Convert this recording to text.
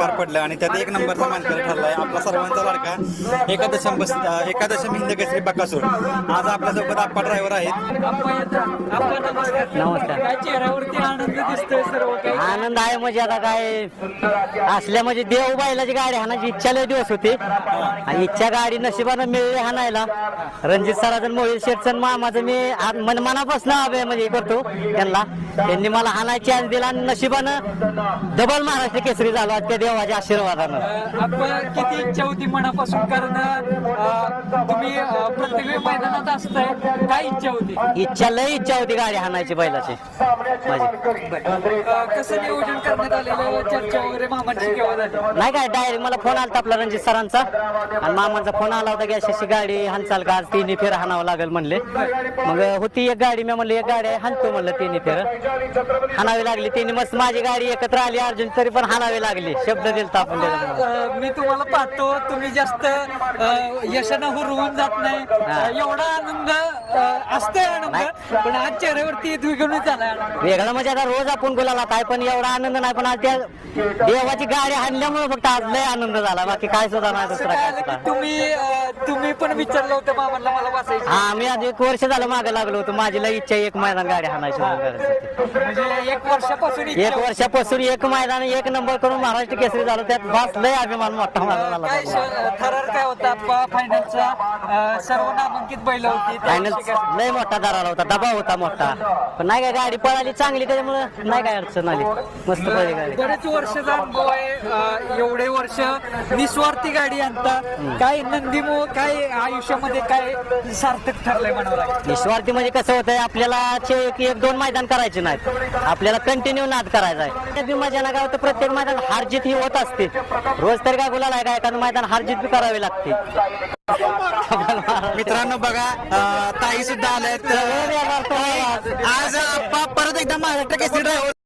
पार पडलं आणि त्यात एक नंबरचा मानकरी ठरलाय. आपला सर्वांचा लाडका एकादशम बस एकादशम हिंद केसरी बकासूर. आज आपल्यासोबत आप्पा ड्रायव्हर आहेत. नमस्कार. चेहऱ्यावरती आनंद दिसतोय सर्व काही. आनंद आहे म्हणजे आता काय असल्या म्हणजे देव बैलाची गाडी हाणायची इच्छा लय दिवस होती. आणि इच्छा गाडी नशिबानं मिळली हाणायला. रणजित सराजन मोहिल शेठसन मामाचं मी मन मनापासून अभय म्हणजे हे करतो त्यांना. त्यांनी मला हाणायची चान्स दिला आणि नशिबानं डबल महाराष्ट्र केसरी झालो. आज त्या देवाच्या आशीर्वादानं. अं, आप्पा किती इच्छा होती मनापासून कारण अं, तुम्ही अं, प्रत्येक वेळी मैदानात असताय काय इच्छा होती? इच्छा लय इच्छा होती गाडी हाणायची बैलाची. माझी. अं, कसं नियोजन करण्यात आलेलं? चर्चा वगैरे मामांची केव्हा झाली? नाही काय डायरेक्ट मला फोन आला आपला रणजित सरांचा. आणि मामांचा फोन आला होता की अशी अशी गाडी हानचाल का? आज तिन्ही फेर हाणावं लागेल म्हणले. मग होती एक गाडी मी म्हणलं एक गाडी आहे हाणतो म्हणलं तिन्ही फेर. हाणावी लागली तिन्ही. मस्त माझी गाडी एकत्र आली अर्जुन तरी पण हाणावी लागली. शब्द दिलता आपण त्याच्यामुळे. अं, मी तुम्हाला पाहतो तुम्ही जास्त अं, यशानं हुरवून जात नाही. अं, एवढा आनंद अं, असतोय आनंद पण आज चेहऱ्यावरती द्विगुणित झालाय आनंद. वेगळं म्हणजे आता रोज आपण बोलायला काय पण एवढा आनंद नाही पण आज त्या देवाची गाडी हाणल्यामुळे फक्त आज लय आनंद झाला. बाकी काय सुद्धा नाही असं दुसरा काय काय आलं सुद्धा की तुम्ही अं, तुम्ही पण विचारलं होतं मामाला मला बसायचं हा मी आज एक वर्ष झालं मागे लागलो होतो. माझी लय इच्छा आहे एक मैदान गाडी हाणायची म्हणून करायची. म्हणजे एक वर्षापासून इच्छा एक होती. वर्षापासून एक मैदान एक नंबर करून महाराष्ट्र केसरी झालो. त्यात बास लय अभिमान मोठा मला झाला काय श- थरार काय होता? फायनलचा अं, सर्व नामांकित बैल होती. त्या फायनल काय- लय मोठा दरारा होता दबाव होता मोठा. पण नाही काय गाडी पळाली चांगली त्याच्यामुळे नाही काय अडचण आली. मस्त पळली गाडी. बरेच वर्षाचा अनुभव आहे. अं, एवढे वर्ष निस्वार्थी गाडी आणता. काय नंदीमो काय आयुष्यामध्ये काय सार्थक ठरलंय म्हणावं लागेल? निस्वार्थी म्हणजे कसं होतंय आपल्याला चे एक एक दोन मैदान करायचे नाहीत. आपल्याला कंटिन्यू नाद करायचा आहे. मजा ना काय होतं प्रत्येक मैदान हारजीत ही होत असते. रोज तरी काय गुलाल आहे का एखादं मैदान हारजीत बी करावी लागते. मित्रांनो बघा अं, ताई सुद्धा आल्या आहेत आज आप्पा परत एकदा महाराष्ट्र केसरी ड्रायव्हर